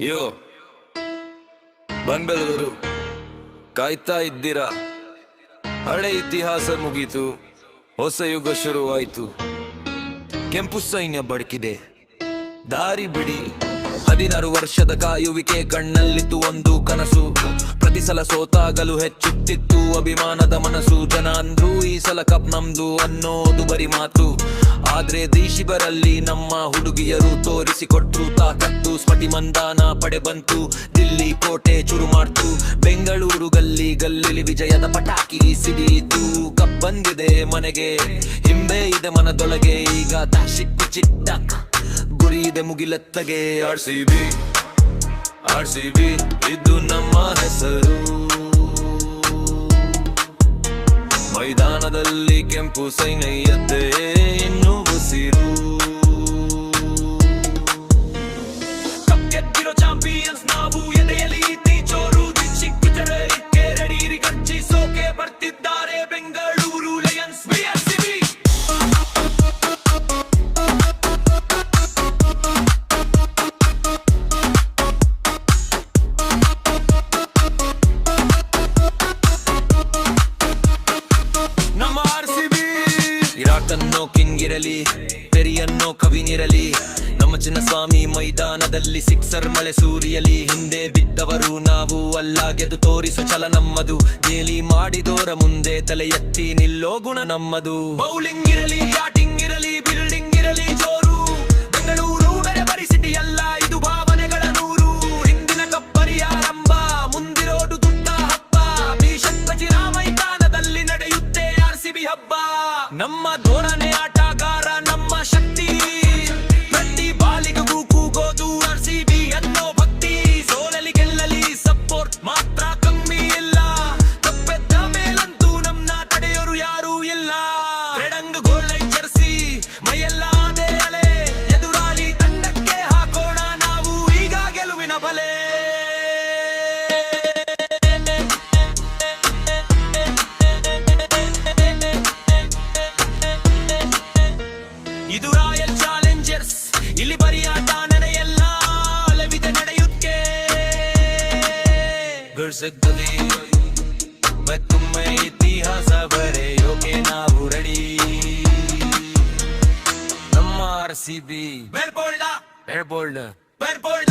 ಯೋ ಬೆಂಗಳೂರು ಕಾಯ್ತಾ ಇದ್ದೀರಾ? ಹಳೆ ಇತಿಹಾಸ ಮುಗೀತು, ಹೊಸ ಯುಗ ಶುರುವಾಯ್ತು. ಕೆಂಪು ಸೈನ್ಯ ಬಡಕಿದೆ. ದಾರಿ ಬಿಡಿ. ಹದಿನಾರು ವರ್ಷದ ಕಾಯುವಿಕೆ ಕಣ್ಣಲ್ಲಿತ್ತು ಒಂದು ಕನಸು. ಪ್ರತಿ ಸಲ ಸೋತಾಗಲು ಹೆಚ್ಚುತ್ತಿತ್ತು ಅಭಿಮಾನದ ಮನಸ್ಸು. ಜನ ಅಂದ್ರು ಸಲ ಕಪ್ ನಮ್ದು ಅನ್ನೋದು ಬರಿ ಮಾತು. ಆದ್ರೆ ದೇಶಿಬರಲ್ಲಿ ನಮ್ಮ ಹುಡುಗಿಯರು ತೋರಿಸಿಕೊಟ್ರು ತಾಕತ್ತು. ಸ್ಫಟಿ ಮಂದಾನ ಪಡೆ ಬಂತು, ದಿಲ್ಲಿ ಕೋಟೆ ಚುರು ಮಾಡ್ತು. ಬೆಂಗಳೂರು ಗಲ್ಲಿ ಗಲ್ಲಿಲಿ ವಿಜಯದ ಪಟಾಕಿ ಸಿಡಿಯಿತು. ಕಪ್ ಬಂದಿದೆ ಮನೆಗೆ ಹಿಂಬೆ ಇದೆ ಮನದೊಳಗೆ, ಈಗ ತಾಶಿಕ್ಕು ಚಿಟ್ಟ. ಗುರಿ ಇದೆ ಮುಗಿಲತ್ತಗೆ. R C B, R C B, ಇದು ನಮ್ಮ ಹೆಸರು. ಮೈದಾನದಲ್ಲಿ ಕೆಂಪು ಸೈನ್ಯದ್ದೇ ಇನ್ನು ಉಸಿರು ಇರಾಕ್ ಕಿಂಗಿರಲಿ ಪೆರಿಯನ್ನೋ ಕವಿನಿರಲಿ. ನಮ್ಮ ಚಿನ್ನಸ್ವಾಮಿ ಮೈದಾನದಲ್ಲಿ ಸಿಕ್ಸರ್ ಮಳೆ ಸೂರಿಯಲಿ. ಹಿಂದೆ ಬಿದ್ದವರು ನಾವು ಅಲ್ಲ ಗೆದ್ದು ತೋರಿಸು ಛಲ ನಮ್ಮದು. ಗೇಲಿ ಮಾಡಿದೋರ ಮುಂದೆ ತಲೆ ಎತ್ತಿ ನಿಲ್ಲೋ ಗುಣ ನಮ್ಮದು. ಬೌಲಿಂಗ್ ಇರಲಿ, ಬ್ಯಾಟಿಂಗ್ ಇರಲಿ, ಬಿಲ್ಡಿಂಗ್ ಇರಲಿ, ಜೋರು ನಮ್ಮ ಧೋರಣೆ ಆಟಗಾರ ಇಲ್ಲಿ ಬರೀ ಆಟ ನಡೆಯಲ್ಲ ಅಲವಿದೆ ನಡೆಯುತ್ತೆ ಗರ್ಸಗ್ತದೆ ಮತ್ತೊಮ್ಮೆ ಇತಿಹಾಸ ಬರೆಯೋಕೆ ನಾವು ರೆಡಿ ನಮ್ಮ ಆರ್ ಸಿ ಬಿ ಬೆರ್ಬೋಲ್ಡ ಬೆರ್ಬೋಲ್ಡ ಬೆರ್ಬೋಲ್ಡ